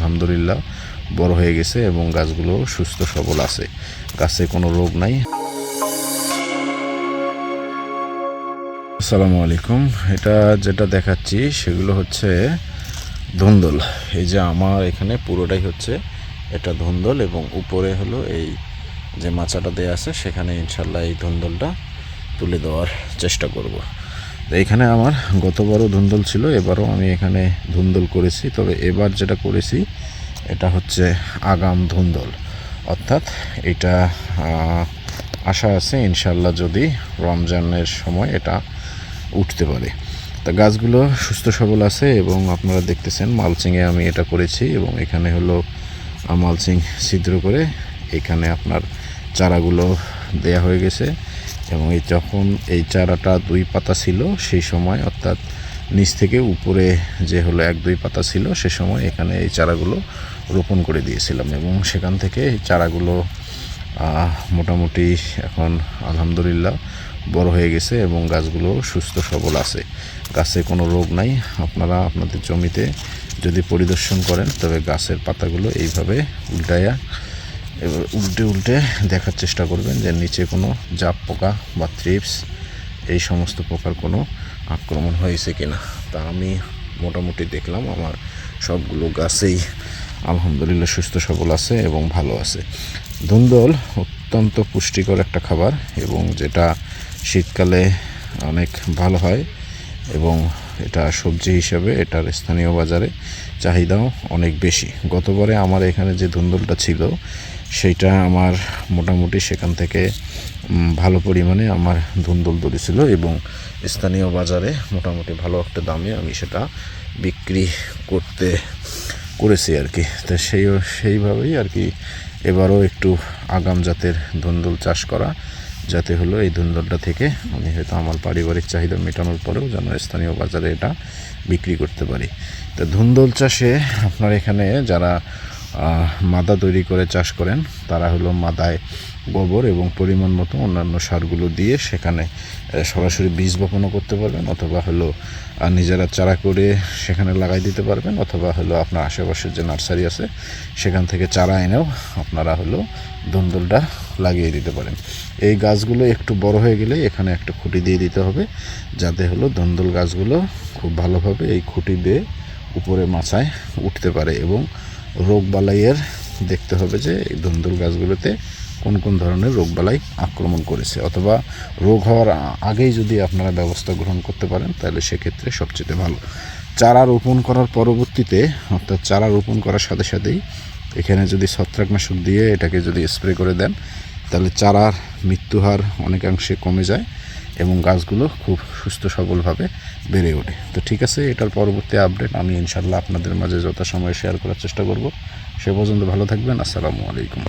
আলহামদুলিল্লাহ, বড় হয়ে গেছে এবং গাছগুলো সুস্থ সবল আছে। গাছে কোনো রোগ নাই। আসসালামু আলাইকুম। এটা যেটা দেখাচ্ছি, সেগুলো হচ্ছে ধুন্দল। এই যে আমার এখানে পুরোটাই হচ্ছে এটা ধুন্দল এবং উপরে হলো এই যে মাচাটা দেয়া আছে, সেখানে ইনশাল্লাহ এই ধুন্দলটা তুলে দেওয়ার চেষ্টা করব। এখানে আমার গতবারও ধুন্দল ছিল, এবারও আমি এখানে ধুন্দল করেছি। তবে এবার যেটা করেছি, এটা হচ্ছে আগাম ধুন্দল। অর্থাৎ এটা আশা আছে ইনশাল্লাহ যদি রমজানের সময় এটা উঠতে পারে। তা গাছগুলো সুস্থ সবল আছে এবং আপনারা দেখতেছেন মালচিংয়ে আমি এটা করেছি এবং এখানে হলো মালচিং ছিদ্র করে এখানে আপনার চারাগুলো দেয়া হয়ে গেছে। এবং এই যখন এই চারাটা দুই পাতা ছিল, সেই সময় অর্থাৎ নিচ থেকে উপরে যে হলো এক দুই পাতা ছিল, সে সময় এখানে এই চারাগুলো রোপণ করে দিয়েছিলাম এবং সেখান থেকে এই চারাগুলো মোটামুটি এখন আলহামদুলিল্লাহ বড় হয়ে গেছে এবং গাছগুলো সুস্থ সবল আছে। গাছে কোনো রোগ নাই। আপনারা আপনাদের জমিতে যদি পরিদর্শন করেন, তবে গাছের পাতাগুলো এইভাবে উল্টায়া এবার উল্টে উল্টে দেখার চেষ্টা করবেন যে নিচে কোনো জাপ পোকা বা থ্রিপস এই সমস্ত পোকার কোনো আক্রমণ হয়েছে কিনা। তা আমি মোটামুটি দেখলাম, আমার সবগুলো গাছেই আলহামদুলিল্লাহ সুস্থ সবল আছে এবং ভালো আছে। ধুন্দল অত্যন্ত পুষ্টিকর একটা খাবার এবং যেটা শীতকালে অনেক ভালো হয় এবং এটা সবজি হিসাবে এটার স্থানীয় বাজারে চাহিদাও অনেক বেশি। গতবারে আমার এখানে যে ধুন্দলটা ছিল সেইটা আমার মোটামুটি সেখান থেকে ভালো পরিমাণে আমার ধুন্দল ধরেছিল এবং স্থানীয় বাজারে মোটামুটি ভালো একটা দামে আমি সেটা বিক্রি করতে করেছি আর কি। তো সেই, সেইভাবেই আর কি এবারও একটু আগাম জাতের ধুন্দল চাষ করা, যাতে হলো এই ধুন্দলটা থেকে আমি হয়তো আমার পারিবারিক চাহিদা মেটানোর পরেও যেন স্থানীয় বাজারে এটা বিক্রি করতে পারি। তো ধুন্দল চাষে আপনার এখানে যারা মাদা তৈরি করে চাষ করেন। তারা হলো মাদায় গোবর এবং পরিমাণ মতো অন্যান্য সারগুলো দিয়ে সেখানে সরাসরি বীজ বপনও করতে পারবেন অথবা হলো নিজেরা চারা করে সেখানে লাগাই দিতে পারবেন অথবা হলো আপনার আশেপাশের যে নার্সারি আছে, সেখান থেকে চারা এনেও আপনারা হলো দন্দলটা লাগিয়ে দিতে পারেন। এই গাছগুলো একটু বড় হয়ে গেলে এখানে একটা খুঁটি দিয়ে দিতে হবে, যাতে হলো দন্দল গাছগুলো খুব ভালোভাবে এই খুঁটি দিয়ে উপরে মাচায় উঠতে পারে এবং রোগ বালাইয়ের দেখতে হবে যে এই ধুন্দুল গাছগুলোতে কোন কোন ধরনের রোগ বালাই আক্রমণ করেছে। অথবা রোগ হওয়ার আগেই যদি আপনারা ব্যবস্থা গ্রহণ করতে পারেন, তাহলে সেক্ষেত্রে সবচেয়ে ভালো। চারা রোপণ করার পরবর্তীতে, অর্থাৎ চারা রোপণ করার সাথে সাথেই এখানে যদি ছত্রাকনাশক দিয়ে এটাকে যদি স্প্রে করে দেন তাহলে চারার মৃত্যু হার অনেকাংশে কমে যায় এবং গাছগুলো খুব সুস্থ সবলভাবে বেড়ে ওঠে। তো ঠিক আছে, এটার পরবর্তী আপডেট আমি ইনশাল্লাহ আপনাদের মাঝে যথাসময়ে শেয়ার করার চেষ্টা করব। সে পর্যন্ত ভালো থাকবেন, আসসালামু আলাইকুম।